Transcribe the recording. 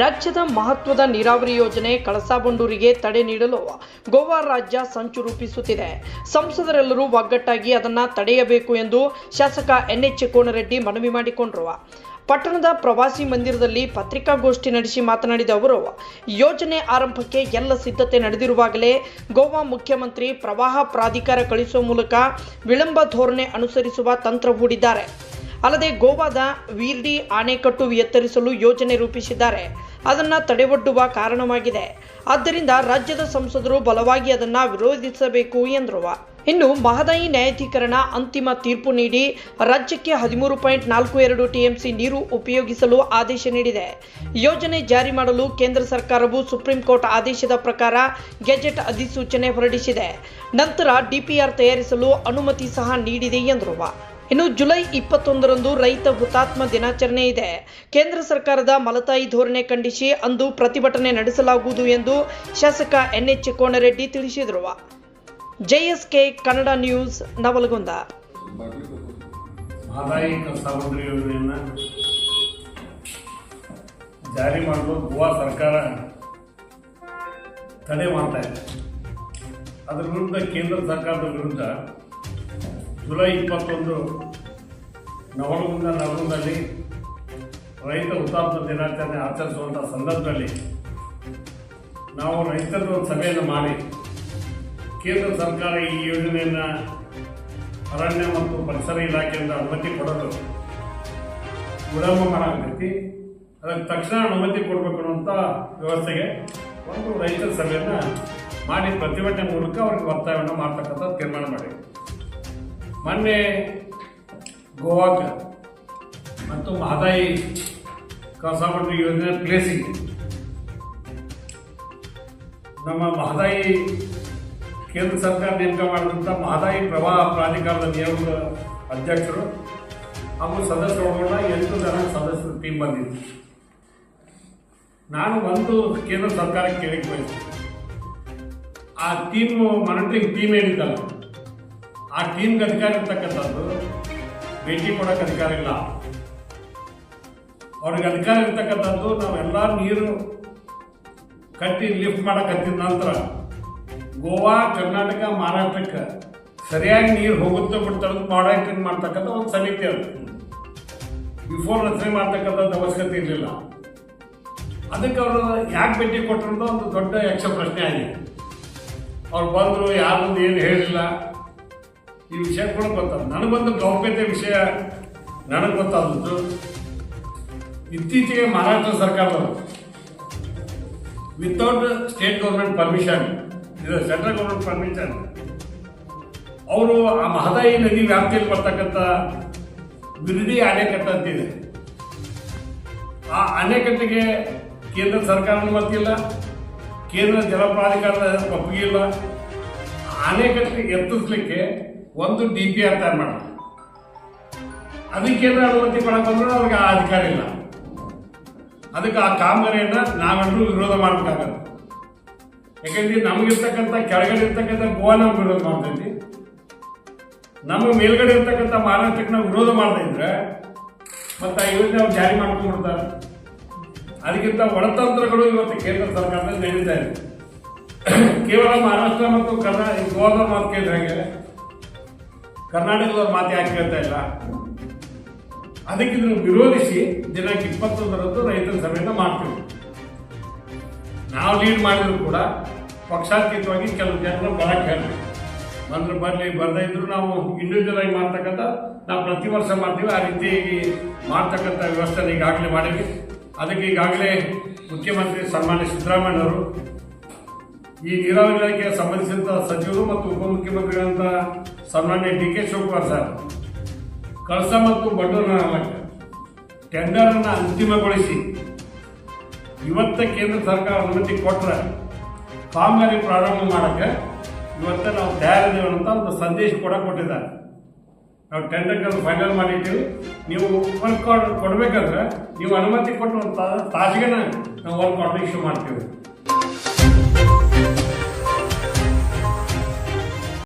ರಾಜ್ಯದ ಮಹತ್ವದ ನೀರಾವರಿ ಯೋಜನೆ ಕಳಸಾಬಂಡೂರಿಗೆ ತಡೆ ನೀಡಲು ಗೋವಾ ರಾಜ್ಯ ಸಂಚು ರೂಪಿಸುತ್ತಿದೆ. ಸಂಸದರೆಲ್ಲರೂ ಒಗ್ಗಟ್ಟಾಗಿ ಅದನ್ನು ತಡೆಯಬೇಕು ಎಂದು ಶಾಸಕ ಎನ್ ಎಚ್ ಕೋನರೆಡ್ಡಿ ಮನವಿ ಮಾಡಿಕೊಂಡರು. ಪಟ್ಟಣದ ಪ್ರವಾಸಿ ಮಂದಿರದಲ್ಲಿ ಪತ್ರಿಕಾಗೋಷ್ಠಿ ನಡೆಸಿ ಮಾತನಾಡಿದ ಅವರು, ಯೋಜನೆ ಆರಂಭಕ್ಕೆ ಎಲ್ಲ ಸಿದ್ಧತೆ ನಡೆದಿರುವಾಗಲೇ ಗೋವಾ ಮುಖ್ಯಮಂತ್ರಿ ಪ್ರವಾಹ ಪ್ರಾಧಿಕಾರ ಕಳಿಸುವ ಮೂಲಕ ವಿಳಂಬ ಧೋರಣೆ ಅನುಸರಿಸುವ ತಂತ್ರ ಹೂಡಿದ್ದಾರೆ. ಅಲ್ಲದೆ ಗೋವಾದ ವೀರ್ಡಿ ಆಣೆಕಟ್ಟು ಎತ್ತರಿಸಲು ಯೋಜನೆ ರೂಪಿಸಿದ್ದಾರೆ. ಅದನ್ನು ತಡೆಒಡ್ಡುವ ಕಾರಣವಾಗಿದೆ. ಆದ್ದರಿಂದ ರಾಜ್ಯದ ಸಂಸದರು ಬಲವಾಗಿ ಅದನ್ನು ವಿರೋಧಿಸಬೇಕು ಎಂದರು. ಇನ್ನು ಮಹದಾಯಿ ನ್ಯಾಯಾಧೀಕರಣ ಅಂತಿಮ ತೀರ್ಪು ನೀಡಿ ರಾಜ್ಯಕ್ಕೆ ಹದಿಮೂರು ಪಾಯಿಂಟ್ ನಾಲ್ಕು ಎರಡು ಟಿಎಂಸಿ ನೀರು ಉಪಯೋಗಿಸಲು ಆದೇಶ ನೀಡಿದೆ. ಯೋಜನೆ ಜಾರಿ ಮಾಡಲು ಕೇಂದ್ರ ಸರ್ಕಾರವು ಸುಪ್ರೀಂ ಕೋರ್ಟ್ ಆದೇಶದ ಪ್ರಕಾರ ಗೆಜೆಟ್ ಅಧಿಸೂಚನೆ ಹೊರಡಿಸಿದೆ. ನಂತರ ಡಿಪಿಆರ್ ತಯಾರಿಸಲು ಅನುಮತಿ ಸಹ ನೀಡಿದೆ ಎಂದರು. ಇನ್ನು ಜುಲೈ ಇಪ್ಪತ್ತೊಂದರಂದು ರೈತ ಹುತಾತ್ಮ ದಿನಾಚರಣೆ ಇದೆ. ಕೇಂದ್ರ ಸರ್ಕಾರದ ಮಲತಾಯಿ ಧೋರಣೆ ಖಂಡಿಸಿ ಅಂದು ಪ್ರತಿಭಟನೆ ನಡೆಸಲಾಗುವುದು ಎಂದು ಶಾಸಕ ಎನ್ ಎಚ್ ಕೋನರೆಡ್ಡಿ ತಿಳಿಸಿದರು. JSK Kannada News, Navalgund. ಜಾರಿ ಮಾಡಲು ಗೋವಾ ಸರ್ಕಾರ ತಡೆ ಮಾಡ್ತಾ ಇದೆ. ಕೇಂದ್ರ ಸರ್ಕಾರದ ವಿರುದ್ಧ ಜುಲೈ ಇಪ್ಪತ್ತೊಂದು ನವಲಗುಂದ ನಗರದಲ್ಲಿ ರೈತ ಹುತಾತ್ಮ ದಿನಾಚರಣೆ ಆಚರಿಸುವಂಥ ಸಂದರ್ಭದಲ್ಲಿ ನಾವು ರೈತರ ಒಂದು ಸಭೆಯನ್ನು ಮಾಡಿ ಕೇಂದ್ರ ಸರ್ಕಾರ ಈ ಯೋಜನೆಯನ್ನು ಅರಣ್ಯ ಮತ್ತು ಪರಿಸರ ಇಲಾಖೆಯಿಂದ ಅನುಮತಿ ಕೊಡಲು ವಿಳಂಬ ಮಾಡಿ ಅದಕ್ಕೆ ತಕ್ಷಣ ಅನುಮತಿ ಕೊಡಬೇಕು ಅನ್ನುವಂಥ ವ್ಯವಸ್ಥೆಗೆ ಒಂದು ರೈತರ ಸಭೆಯನ್ನು ಮಾಡಿ ಪ್ರತಿಭಟನೆ ಮೂಲಕ ಅವ್ರಿಗೆ ಒತ್ತಾಯವನ್ನು ಮಾಡ್ತಕ್ಕಂಥ ತೀರ್ಮಾನ ಮಾಡಿ ಮೊನ್ನೆ ಗೋವಾಕ್ಕೆ ಮತ್ತು ಮಹದಾಯಿ ಕಸಾಬಂಡಿ ಯೋಜನೆ ಪ್ಲೇಸಿಂಗ್ ನಮ್ಮ ಮಹದಾಯಿ ಕೇಂದ್ರ ಸರ್ಕಾರ ನೇಮಕ ಮಾಡಿದಂಥ ಮಹದಾಯಿ ಪ್ರವಾಹ ಪ್ರಾಧಿಕಾರದ ನಿಯಮದ ಅಧ್ಯಕ್ಷರು ಹಾಗೂ ಸದಸ್ಯರು ಒಳಗೊಂಡ ಎಂಟು ಜನ ಸದಸ್ಯರ ಟೀಮ್ ಬಂದಿದೆ. ನಾನು ಒಂದು ಕೇಂದ್ರ ಸರ್ಕಾರಕ್ಕೆ ಕೇಳಿಕೆ ಬಯಸ್ತೀನಿ. ಆ ಟೀಮ್ ಮಾನಿಟರಿಂಗ್ ಟೀಮ್ ಏನಿದ್ದಲ್ಲ ಆ ಟೀಮ್ಗೆ ಅಧಿಕಾರ ಇರ್ತಕ್ಕಂಥದ್ದು, ಭೇಟಿ ಕೊಡೋಕೆ ಅಧಿಕಾರ ಇಲ್ಲ. ಅವ್ರಿಗೆ ಅಧಿಕಾರ ಇರ್ತಕ್ಕಂಥದ್ದು, ನಾವೆಲ್ಲ ನೀರು ಕಟ್ಟಿ ಲಿಫ್ಟ್ ಮಾಡಕತ್ತಿದ ನಂತರ, ಗೋವಾ, ಕರ್ನಾಟಕ, ಮಹಾರಾಷ್ಟ್ರಕ್ಕೆ ಸರಿಯಾಗಿ ನೀರು ಹೋಗುತ್ತೆ ಬಿಡ್ತಾರೆ ಮಾನಿಟರಿಂಗ್ ಮಾಡ್ತಕ್ಕಂಥ ಒಂದು ಸಮಿತಿ ಅದು. ಬಿಫೋರ್ ರಚನೆ ಮಾಡ್ತಕ್ಕಂಥದ್ದು ಅವಶ್ಯಕತೆ ಇರಲಿಲ್ಲ. ಅದಕ್ಕೆ ಅವರು ಯಾಕೆ ಭೇಟಿ ಕೊಟ್ಟರು ಒಂದು ದೊಡ್ಡ ಯಕ್ಷ ಪ್ರಶ್ನೆ ಆಗಿದೆ. ಅವ್ರು ಬಂದರು, ಯಾರು ಏನು ಹೇಳಿಲ್ಲ. ಈ ವಿಷಯ ಕೂಡ ಗೊತ್ತಲ್ಲ. ನನಗೊಂದು ಗೌಪ್ಯತೆ ವಿಷಯ ನನಗೆ ಗೊತ್ತಾದದ್ದು. ಇತ್ತೀಚೆಗೆ ಮಹಾರಾಷ್ಟ್ರ ಸರ್ಕಾರದವರು ವಿತೌಟ್ ಸ್ಟೇಟ್ ಗೌರ್ಮೆಂಟ್ ಪರ್ಮಿಷನ್ ಇದು ಸೆಂಟ್ರಲ್ ಗೌರ್ಮೆಂಟ್ ಪರ್ಮಿಷನ್ ಅವರು ಆ ಮಹದಾಯಿ ನದಿ ವ್ಯಾಪ್ತಿಯಲ್ಲಿ ಬರ್ತಕ್ಕಂಥ ಬಿರುದಿ ಅಣೆಕಟ್ಟು ಅಂತಿದೆ. ಆ ಅಣೆಕಟ್ಟಿಗೆ ಕೇಂದ್ರ ಸರ್ಕಾರ ಅನುಮತಿ ಇಲ್ಲ, ಕೇಂದ್ರ ಜಲ ಪ್ರಾಧಿಕಾರದ ಒಪ್ಪಿಗೆ ಇಲ್ಲ. ಆ ಅಣೆಕಟ್ಟು ಎತ್ತಿಸ್ಲಿಕ್ಕೆ ಒಂದು ಡಿ ಪಿ ಆರ್ ತಯಾರು ಮಾಡ ಅದಕ್ಕೆ ಕೇಂದ್ರ ಅನುಮತಿ ಕೊಡಕ್ಕೆ ಅವ್ರಿಗೆ ಆ ಅಧಿಕಾರ ಇಲ್ಲ. ಅದಕ್ಕೆ ಆ ಕಾಮಗಾರಿಯನ್ನು ನಾವೆಲ್ಲರೂ ವಿರೋಧ ಮಾಡಬೇಕಾಗತ್ತೆ. ಯಾಕಂದ್ರೆ ನಮಗಿರ್ತಕ್ಕಂಥ ಕೆಳಗಡೆ ಇರ್ತಕ್ಕಂಥ ಗೋವಾ ನಾವು ವಿರೋಧ ಮಾಡ್ತೈತಿ ನಮ್ಮ ಮೇಲ್ಗಡೆ ಇರ್ತಕ್ಕಂಥ ಮಹಾರಾಷ್ಟ್ರಕ್ಕೆ ನಾವು ವಿರೋಧ ಮಾಡ್ತಿದ್ರೆ ಮತ್ತೆ ಆ ಯೋಜನೆ ಅವ್ರು ಜಾರಿ ಮಾಡ್ಕೊಂಡ್ಬಿಡ್ತಾರೆ. ಅದಕ್ಕಿಂತ ಒಳತಂತ್ರಗಳು ಇವತ್ತು ಕೇಂದ್ರ ಸರ್ಕಾರದಲ್ಲಿ ನಡೀತಾ ಇದೆ. ಕೇವಲ ಮಹಾರಾಷ್ಟ್ರ ಮತ್ತು ಕರ್ನಾಟಕ ಗೋವಾದ ಮಾತು ಕೇಳಿದ್ರೆ ಕರ್ನಾಟಕದವ್ರ ಮಾತು ಯಾಕೆ ಕೇಳ್ತಾ ಇಲ್ಲ? ಅದಕ್ಕೆ ಇದನ್ನು ವಿರೋಧಿಸಿ ದಿನಾಂಕ ಇಪ್ಪತ್ತೊಂದರಂದು ರೈತರ ಸಭೆಯನ್ನು ಮಾಡ್ತೀವಿ. ನಾವು ಲೀಡ್ ಮಾಡಿದ್ರು ಕೂಡ ಪಕ್ಷಾತೀತವಾಗಿ ಕೆಲವು ಜನರು ಬರಕ್ಕೆ ಹೇಳ್ತೀವಿ ಬಂದ್ರೆ ಬರಲಿ, ಬರದೇ ಇದ್ರು ನಾವು ಇಂಡಿವಿಜುವಲ್ ಆಗಿ ಮಾಡ್ತಕ್ಕಂಥ, ನಾವು ಪ್ರತಿ ವರ್ಷ ಮಾಡ್ತೀವಿ. ಆ ರೀತಿ ಮಾಡ್ತಕ್ಕಂಥ ವ್ಯವಸ್ಥೆ ಈಗಾಗಲೇ ಮಾಡಿದ್ವಿ. ಅದಕ್ಕೆ ಈಗಾಗಲೇ ಮುಖ್ಯಮಂತ್ರಿ ಸನ್ಮಾನ್ಯ ಸಿದ್ದರಾಮಯ್ಯವರು ಈ ನೀರಾವರಿ ಇಲಾಖೆಗೆ ಸಂಬಂಧಿಸಿದಂಥ ಸಚಿವರು ಮತ್ತು ಉಪಮುಖ್ಯಮಂತ್ರಿಗಳಂತ ಸನ್ಮಾನ್ಯ D K Shivakumar sir, Kalasa ಮತ್ತು ಟೆಂಡರ್ ಅನ್ನು ಅಂತಿಮಗೊಳಿಸಿ ಇವತ್ತು ಕೇಂದ್ರ ಸರ್ಕಾರ ಅನುಮತಿ ಕೊಟ್ಟರೆ ಕಾಮಗಾರಿ ಪ್ರಾರಂಭ ಮಾಡೋಕ್ಕೆ ಇವತ್ತ ನಾವು ತಯಾರಿದ್ದೇವೆ ಅಂತ ಒಂದು ಸಂದೇಶ ಕೂಡ ಕೊಟ್ಟಿದ್ದಾರೆ. ನಾವು ಟೆಂಡರ್ ಫೈನಲ್ ಮಾಡಿಟ್ಟಿವಿ ನೀವು ವರ್ಕ್ ಆರ್ಡರ್ ಕೊಡಬೇಕಾದ್ರೆ ನೀವು ಅನುಮತಿ ಕೊಟ್ಟು ತಾಸಿಗೆ ನಾವು ವರ್ಕ್ ಆರ್ಡರ್ ಇಶ್ಯೂ ಮಾಡ್ತೀವಿ.